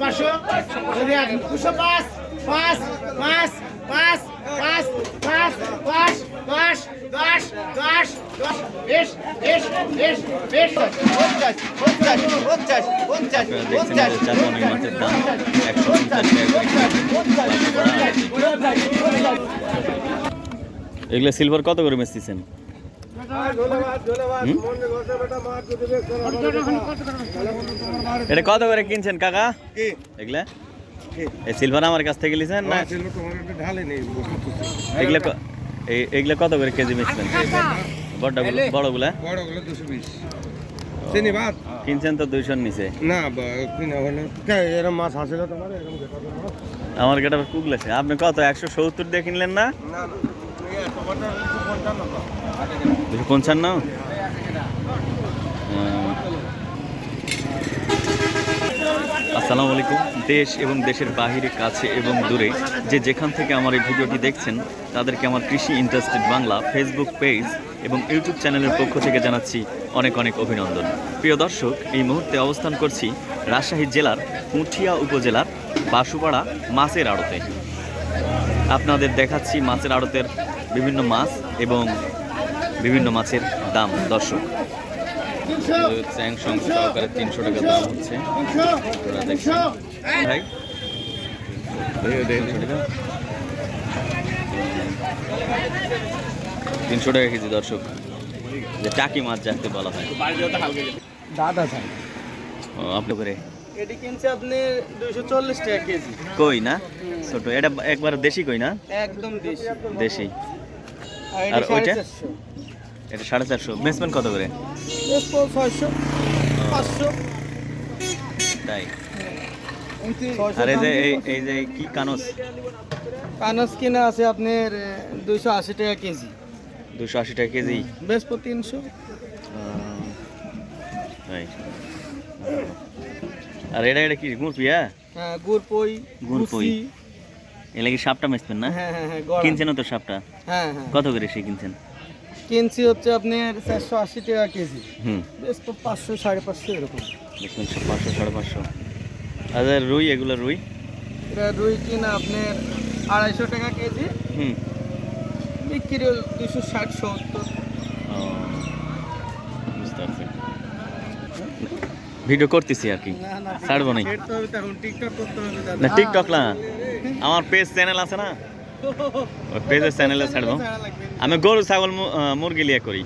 পাঁচশো ওদের দুশো পাঁচ পাঁচ পাঁচ পাঁচ পাঁচ পাঁচ পাঁচ দশ দশ দশ দশ বেশ বেশ বেশ বেশ পঞ্চাশ পঞ্চাশ পঞ্চাশ পঞ্চাশ আপনারা দেখছেন যে চাপানি মাছের দাম একশো পঞ্চাশ এগুলো সিলভার কত করে মেসতেছেন এটা কত করে কিনছেন কাকা? এগুলা? এই সিলভার আমার কাছ থেকে লিছেন না? এগুলা এগুলা কত করে কেজি বেচবেন বড়গুলো বড়গুলা? বড়গুলো দুশো বিশ। চিনি ভাত? কিনছেন তো দুইশোর নিচে। না বা- কিনা হলো কে, এরম মাছ আসলে তোমার? এরম আমার গেটা কুগলেছে আপনি কত একশো সত্তর দিয়ে কিনলেন না না। দুশো পঞ্চান্ন আসসালামু আলাইকুম। দেশ এবং দেশের বাহিরে, কাছে এবং দূরে যে যেখান থেকে আমার এই ভিডিওটি দেখছেন, তাদেরকে আমার কৃষি ইন্টারেস্টেড বাংলা ফেসবুক পেজ এবং ইউটিউব চ্যানেলের পক্ষ থেকে জানাচ্ছি অনেক অনেক অভিনন্দন। প্রিয় দর্শক, এই মুহূর্তে অবস্থান করছি রাজশাহী জেলার পুঠিয়া উপজেলার বাসুপাড়া মাছের আড়তে। আপনাদের দেখাচ্ছি মাছের আড়তের বিভিন্ন মাছ এবং বিভিন্ন মাছের দাম দর্শক। চ্যাং সহকারে তিনশো টাকা দাম হচ্ছে। ভাই তিনশো টাকা। তিনশো টাকা কেজি দর্শক। যে টাকি মাছ যাকে বলা হয়। দাদা স্যার ও, আপনি করে। এটি কিনছে আপনি দুইশো চল্লিশ টাকা কেজি। কই না? ছোট। এটা একবার দেশি কই না? একদম দেশি। দেশি। আর ওইটা? এটা সাড়ে চারশো। বেসমেন্ট কত করে? ছয়শো পাঁচশো। তাই? আর এই যে এই এই যে কি কানস? কানস কিনা আছে আপনার দুইশো আশি টাকা কেজি। দুশো আশি টাকা কেজি? বেসবো তিনশো। তাই। আর এটা এটা কি মুরপিয়া হ্যাঁ? গুড় পই গুড় পই। এ লাগি সাপটা মেসবেন না? হ্যাঁ হ্যাঁ হ্যাঁ। কিনছেন তো সাপটা? হ্যাঁ হ্যাঁ। কত করে সে কিনছেন? কিনছি হচ্ছে আপনার চারশো আশি টাকা কেজি। হুম। বেসবো পাঁচশো সাড়ে পাঁচশো এরকম। পাঁচশো সাড়ে পাঁচশো। আচ্ছা রুই এগুলো রুই? এটা রুই কিনা আপনার আড়াইশো টাকা কেজি। হুম। বিক্রি দুশো ষাট সত্তর। ভিডিও করতেছি আর কি। ছাড়বো নাই। না টিকটক না। আমার পেজ চ্যানেল আছে না। পেজের চ্যানেলে ছাড়বো। আমি গরু ছাগল মুরগি লিয়ে করি।